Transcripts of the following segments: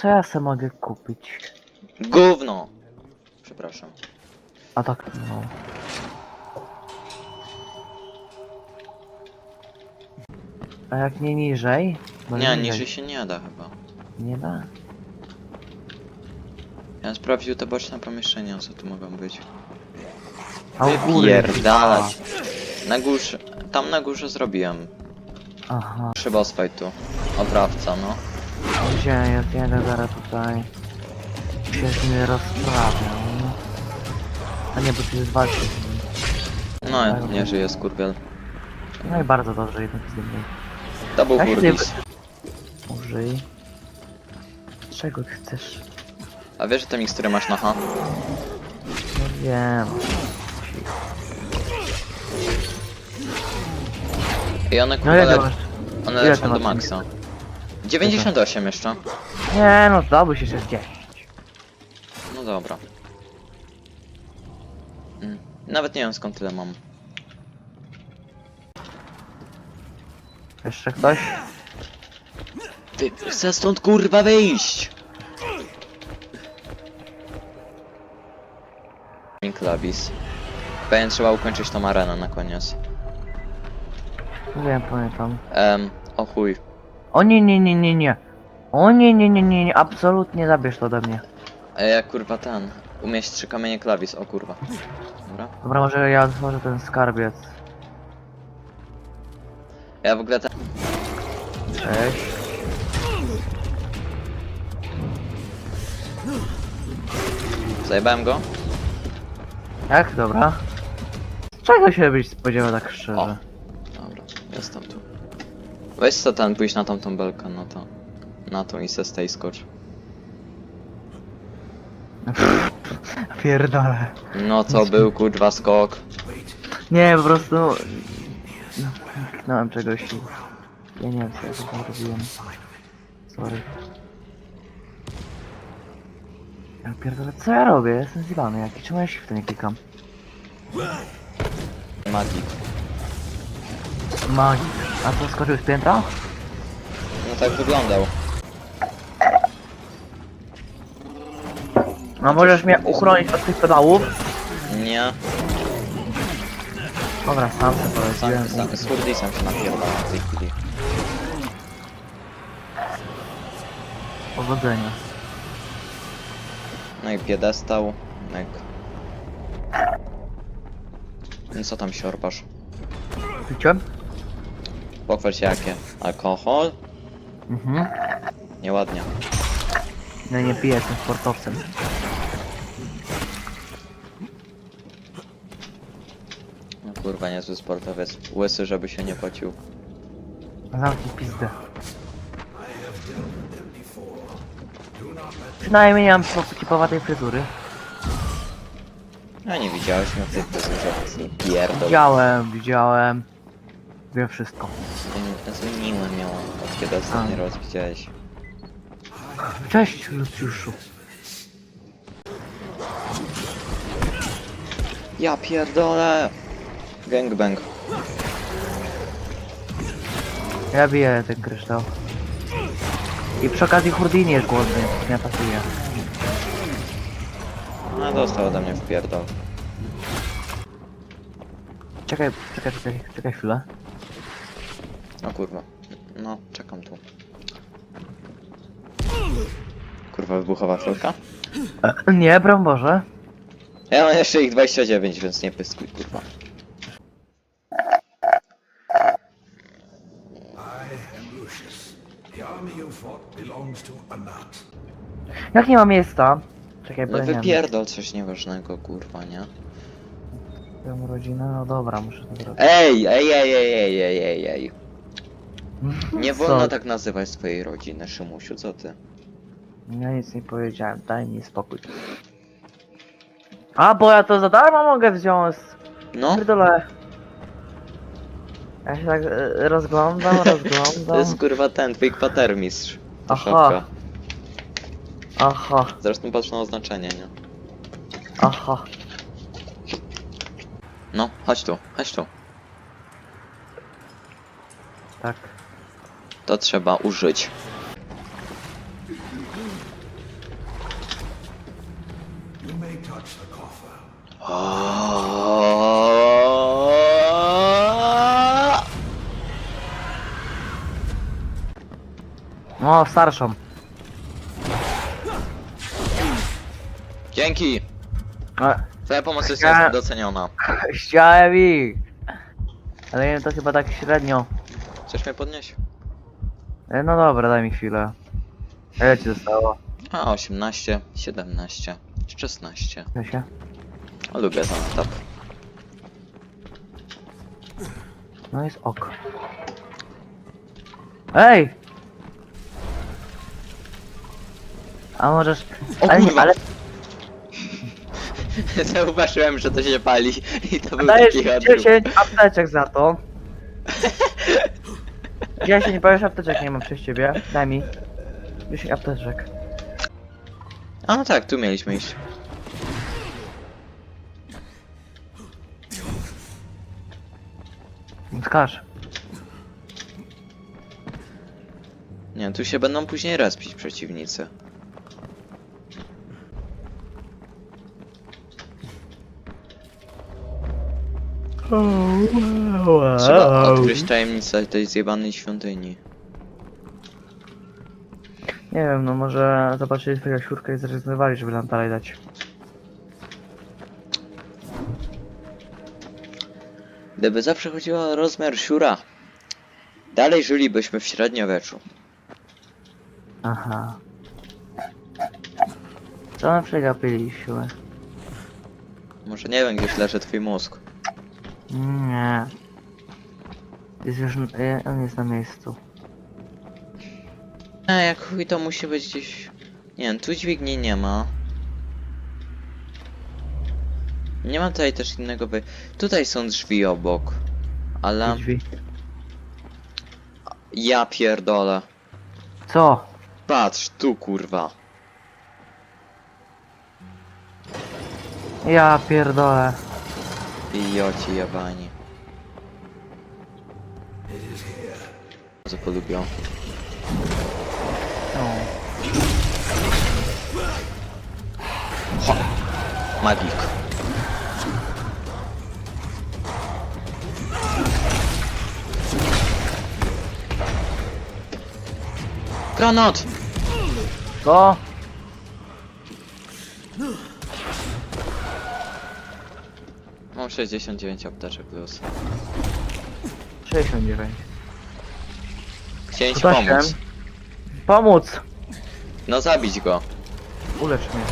Co ja se mogę kupić? Gówno! Przepraszam. A tak, no. A jak nie niżej? Bo Nie, niżej się nie da chyba. Nie da. Ja bym sprawdził te boczne pomieszczenia, co tu mogą być. A u góry. Wypierdalać. Na górze, tam na górze zrobiłem. Aha. Przy boss fightu. Oprawca, no. Gdzie jest? Jadę zaraz tutaj. Się z nimi rozprawiam. A nie, bo tu jest walczy. No, nie żyje skurwiel. No i bardzo dobrze, jednak z nimi. To był Ja się nie Hurdis. Użyj. Czego ty chcesz? A wiesz, że te mikstury masz na H? No wiem. I one No kurwa ile le ty masz? one ile lecą ty do masz maksa. 98 jeszcze. Nie no, zdobył się 60. No dobra. Mm. Nawet nie wiem skąd tyle mam. Jeszcze ktoś? Ty, chcę stąd kurwa wyjść! Klabis. Pewnie trzeba ukończyć tą arenę na koniec. Wiem, pamiętam. Em, o chuj. O nie, nie, nie, nie, nie. O nie, nie, nie, nie, nie, absolutnie zabierz to ode mnie. E, jak kurwa ten. Umieść trzy kamienie klawis, o kurwa. Dobra. Dobra, może ja otworzę ten skarbiec. Ja w ogóle ten... Cześć. Zajebałem go? Jak? Dobra. Czego się byś spodziewał tak szczerze? Weź co ten, pójść na tamtą belkę, no to... Na tą i se stay skocz. Pierdolę. No to był kurwa skok. Nie, po prostu... Kliknąłem czegoś i... Ja nie wiem co ja tutaj robiłem. Sorry. Ja pierdolę, co ja robię? Jestem zjebany jaki. Czemu ja się w to nie klikam? Magik. Magik. A co, skoczył z piętra? No tak wyglądał. A możesz mnie uchronić od tych pedałów? Nie, Dobra, sam sobie sam, poradziłem. sam, z Hurdisem się napierdala w tej chwili. Powodzenia. No i piedestał, myk. No co tam siorbasz? Piłem? Pochwal się jakie? Alkohol? Mhm. Nieładnie. No nie piję, jestem sportowcem. No kurwa, niezły sportowiec. Łysy, żeby się nie pocił. Zamknij pizdę. Przynajmniej nie mam typowatej fryzury. No nie widziałeś mnie w tej fryzurze, więc nie pierdol. Widziałem, widziałem. Wiem wszystko. Zmieniłem ją, od kiedy ostatni raz widziałeś. Cześć, Lucjuszu. Ja pierdolę! Gangbang. Ja biję ten kryształ. I przy okazji Hurdini jest głodny, nie pasuje. No dostał ode mnie w pierdol. Czekaj, czekaj, czekaj, czekaj chwilę. O kurwa. No, czekam tu. Kurwa, wybuchowa felka? E, nie, broń Boże. Ja mam jeszcze ich 29, więc nie pyskuj, kurwa. I am Lucius. The army you fought belongs to Anat. Jak nie ma miejsca? Czekaj, No wypierdol coś nieważnego, kurwa, nie? mam rodzinę, no dobra, muszę to zrobić. Ej, ej, ej, ej, ej, ej, ej, ej. Nie Co? wolno tak nazywać swojej rodziny, Szymusiu, co ty? Ja nic nie powiedziałem, daj mi spokój. A, bo ja to za darmo mogę wziąć. No, Pierdolę. Ja się tak e, rozglądam, to rozglądam. jest kurwa ten, twój kwatermistrz. Ta Aha. Aha, Zresztą patrz na oznaczenie, nie? aha. No, chodź tu, chodź tu. Tak. To trzeba użyć. No, starszą. Dzięki! Twoja pomoc jest Ja- doceniona. Chciałem ich. Ale to chyba tak średnio. Chcesz mnie podnieść? E, No dobra, daj mi chwilę. Ile ci zostało? A, 18, 17, 16. Ja się? O, lubię ten etap. No jest ok. Ej! A możesz... O ale, nie, kurwa! ale Zauważyłem, że to się pali i to był dajesz taki mi odruch. 10 apteczek za to. 10 powiesz apteczek nie mam przez ciebie. Daj mi. 10 apteczek. A no tak, tu mieliśmy iść. Skacz. Nie, tu się będą później respić przeciwnicy. Trzeba odkryć tajemnicę tej zjebanej świątyni. Nie wiem, no może zobaczyli twoją siurkę i zrezygnowali, żeby nam dalej dać. Gdyby zawsze chodziło o rozmiar siura, dalej żylibyśmy w średniowieczu. Aha. Co my przegapiliśmy? Może nie wiem, gdzieś leży twój mózg. Nie. Jest już... e, On jest na miejscu. A jak chuj to musi być gdzieś... Nie wiem, tu dźwigni nie ma. Nie ma tutaj też innego by... Tutaj są drzwi obok. Ale... Drzwi. Ja pierdolę. Co? Patrz, tu kurwa. Ja pierdolę. Idioci jebani. Co polubią. No. Magik. Granat! Co? 69 apteczek plus. 69. Chciałem ci pomóc. Pomóc! No zabić go. Ulecz mnie.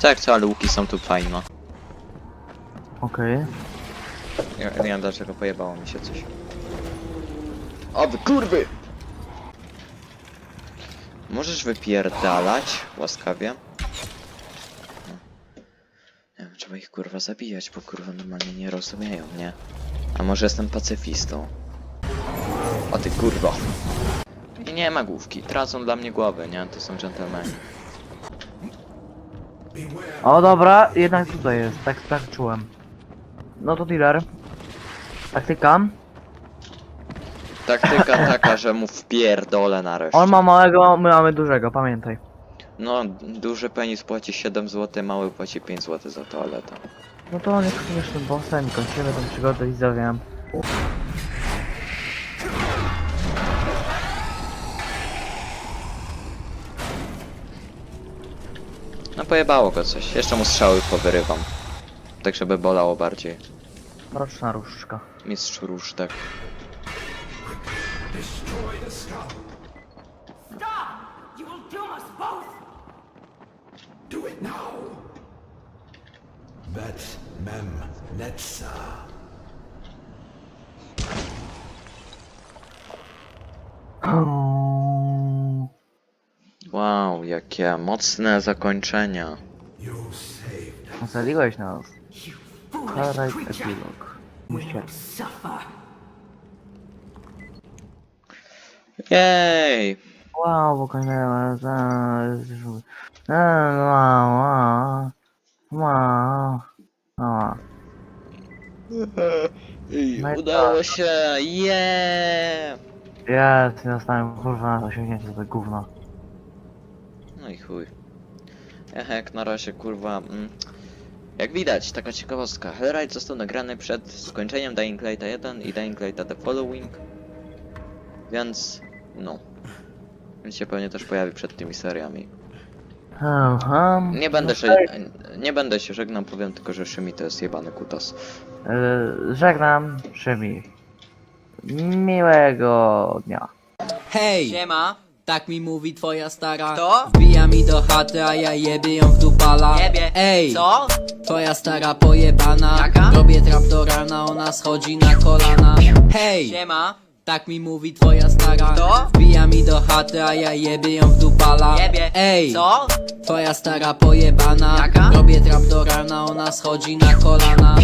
Tak, co, ale łuki są tu fajne. Okej. Ja nie wiem dlaczego pojebało mi się coś. O wy kurwy! Możesz wypierdalać łaskawie? No. Nie wiem, trzeba ich kurwa zabijać, bo kurwa normalnie nie rozumieją, nie? A może jestem pacyfistą? O ty kurwo! I nie ma główki, tracą dla mnie głowy, nie? To są dżentelmeni. O dobra, jednak tutaj jest, tak, tak czułem. No to dealer. Taktyka. Taktyka taka, że mu wpierdolę nareszcie. On ma małego, my mamy dużego, pamiętaj. No, duży penis płaci 7 zł, mały płaci 5 zł za toaletę. No to on jest śmiesznym bossem i kończymy tę przygodę widzowie. No pojebało go coś. Jeszcze mu strzały powyrywam. Tak żeby bolało bardziej. Mroczna różdżka. Mistrz różdżek. Destroy the skull. Stop! You will doom us both! Do it now. Bet Mem Netza. Wow, jakie mocne zakończenia. You saved nas. Karaj epilog. You Musicie. will suffer! Jej! Wow. Wow, wow. Wow. No i Udało tak. się! Yeah! Jest, nie dostałem kurwa osiągnięcie to gówno. No i chuj. Ech, jak na razie kurwa. Mm. Jak widać, taka ciekawostka. Hellride został nagrany przed skończeniem Dying Lighta 1 i Dying Lighta The Following. Więc no. Więc się pewnie też pojawi przed tymi seriami. Aha. Nie będę No się, tak, nie będę się żegnał, powiem tylko, że Szymi to jest jebany kutas. y, Żegnam, Szymi. Miłego dnia. Hej! Siema, Tak mi mówi twoja stara Kto? Wbija mi do chaty, a ja jebie ją w dupala jebie. Ej! Co? Twoja stara pojebana Jaka? Robię trap do rana, ona schodzi na kolana Hej! Siema, Tak mi mówi twoja stara Kto? Wbija mi do chaty, a ja jebie ją w dupala jebie. Ej! Co? Twoja stara pojebana Jaka? Robię trap do rana, ona schodzi na kolana